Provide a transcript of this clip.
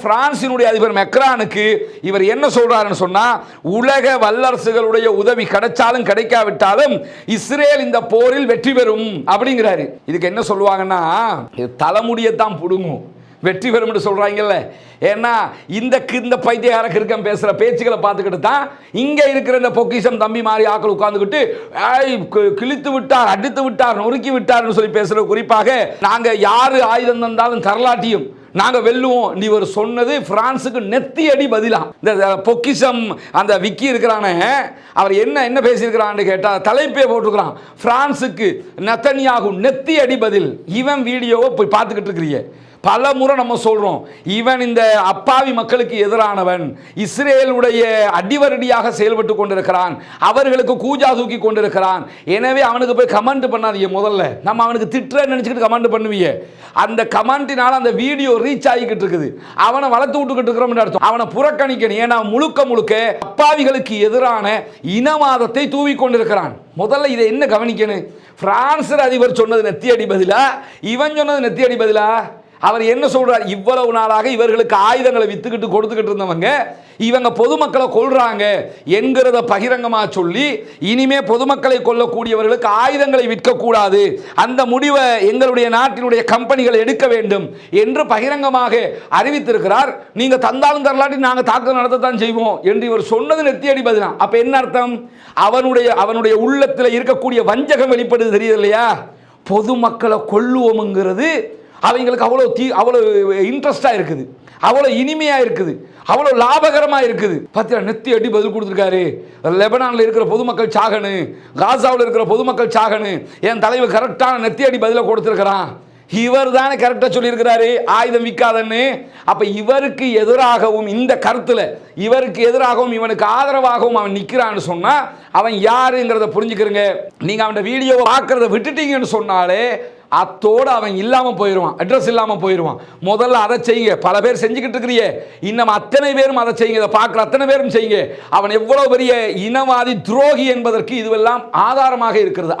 பிரான்சினுடைய அதிபர் மெக்ரானுக்கு இவர் என்ன சொல்றாருன்னு சொன்னா உலக வல்லரசுகளுடைய உதவி கிடைச்சாலும் கிடைக்காவிட்டாலும் இஸ்ரேல் இந்த போரில் வெற்றி பெறும் அப்படிங்கிறாரு. இதுக்கு என்ன சொல்லுவாங்கன்னா இது தலைமுடியத்தான் புடுங்கும். வெற்றி பெறும்னு சொல்கிறாங்கல்ல ஏன்னா இந்த இந்த பைத்தியகார கிருக்கம் பேசுகிற பேச்சுக்களை பார்த்துக்கிட்டு தான் இங்கே இருக்கிற இந்த பொக்கிஷம் தம்பி மாதிரி ஆக்கள் உட்காந்துக்கிட்டு "ஏய், கிழித்து விட்டார் அடித்து விட்டார் நொறுக்கி விட்டார்னு சொல்லி பேசுகிற குறிப்பாக நாங்கள் யார் ஆயுதம் தந்தாலும் தரலாட்டியும் நாங்கள் வெல்லுவோம். நீ ஒரு சொன்னது பிரான்ஸுக்கு நெத்தி அடி பதிலாம் இந்த பொக்கிசம் பொக்கிஷம் அந்த விக்கி இருக்கிறானே அவர் என்ன என்ன பேசியிருக்கிறான்னு கேட்டால் தலைப்பே போட்டுக்கிறான் பிரான்ஸுக்கு நெத்தனியாகும் நெத்தி அடி பதில். இவன் வீடியோவை போய் பார்த்துக்கிட்டு இருக்கிறீங்க பல முறை நம்ம சொல்கிறோம் இவன் இந்த அப்பாவி மக்களுக்கு எதிரானவன். இஸ்ரேலுடைய அடிவரடியாக செயல்பட்டு கொண்டிருக்கிறான். அவர்களுக்கு கூஜா தூக்கி கொண்டிருக்கிறான். எனவே அவனுக்கு போய் கமெண்ட் பண்ணாதீங்க முதல்ல. நம்ம அவனுக்கு திட்டுற நினச்சிக்கிட்டு கமெண்ட் பண்ணுவீங்க. அந்த கமெண்டினால் அந்த வீடியோ ரீச் ஆகிக்கிட்டு இருக்குது. அவனை வளர்த்து விட்டுக்கிட்டு இருக்கிறோம்னு அர்த்தம். அவனை புறக்கணிக்கணும். ஏன்னா முழுக்க முழுக்க அப்பாவிகளுக்கு எதிரான இனவாதத்தை தூவி கொண்டிருக்கிறான். முதல்ல இதை என்ன கவனிக்கணும்? பிரான்ஸ் அதிபர் சொன்னது நெத்தி அடி பதிலா இவன் சொன்னது நெத்தி அடி பதிலா அவர் என்ன சொல்கிறார் இவ்வளவு நாளாக இவர்களுக்கு ஆயுதங்களை விற்றுக்கிட்டு கொடுத்துக்கிட்டு இருந்தவங்க இவங்க பொதுமக்களை கொள்கிறாங்க என்கிறத பகிரங்கமாக சொல்லி இனிமே பொதுமக்களை கொல்லக்கூடியவர்களுக்கு ஆயுதங்களை விற்கக்கூடாது. அந்த முடிவை எங்களுடைய நாட்டினுடைய கம்பெனிகள் எடுக்க வேண்டும் என்று பகிரங்கமாக அறிவித்திருக்கிறார். நீங்கள் தந்தாலும் தரலாட்டி நாங்கள் தாக்குதல் நடத்தத்தான் செய்வோம் என்று இவர் சொன்னது நெத்தியடி பதிலாம் அப்போ என்ன அர்த்தம்? அவனுடைய அவனுடைய உள்ளத்தில் இருக்கக்கூடிய வஞ்சகம் வெளிப்படுது தெரியுது இல்லையா? பொதுமக்களை கொல்லுவோம்ங்கிறது அவங்களுக்கு அவ்வளோ தீ அவ்வளோ இன்ட்ரெஸ்டாக இருக்குது. அவ்வளோ இனிமையாக இருக்குது. அவ்வளோ லாபகரமாக இருக்குது. பார்த்தீங்கன்னா நெத்தி அடி பதில் கொடுத்துருக்காரு. லெபனானில் இருக்கிற பொதுமக்கள் சாகனு. காசாவில் இருக்கிற பொதுமக்கள் சாகனு. என் தலைவர் கரெக்டான நெத்தி அடி பதிலை கொடுத்துருக்கிறான். இவர் தானே கரெக்டாக சொல்லியிருக்கிறாரு. ஆயுதம் விற்காதன்னு அப்போ இவருக்கு எதிராகவும் இந்த கருத்தில் இவருக்கு எதிராகவும் இவனுக்கு ஆதரவாகவும் அவன் நிற்கிறான்னு சொன்னால் அவன் யாருங்கிறத புரிஞ்சுக்கிறங்க. நீங்கள் அவன் வீடியோவை பார்க்குறத விட்டுட்டீங்கன்னு சொன்னாலே அத்தோடு அவன் இல்லாமல் போயிடுவான் அட்ரஸ் இல்லாமல் போயிடுவான் முதல்ல அதை செய்யுங்க. பல பேர் செஞ்சுக்கிட்டு இருக்கிறியே. இன்னும் அத்தனை பேரும் அதை செய்யுங்க. இதை பார்க்குற அத்தனை பேரும் செய்யுங்க. அவன் எவ்வளோ பெரிய இனவாதி துரோகி என்பதற்கு இதுவெல்லாம் ஆதாரமாக இருக்கிறது.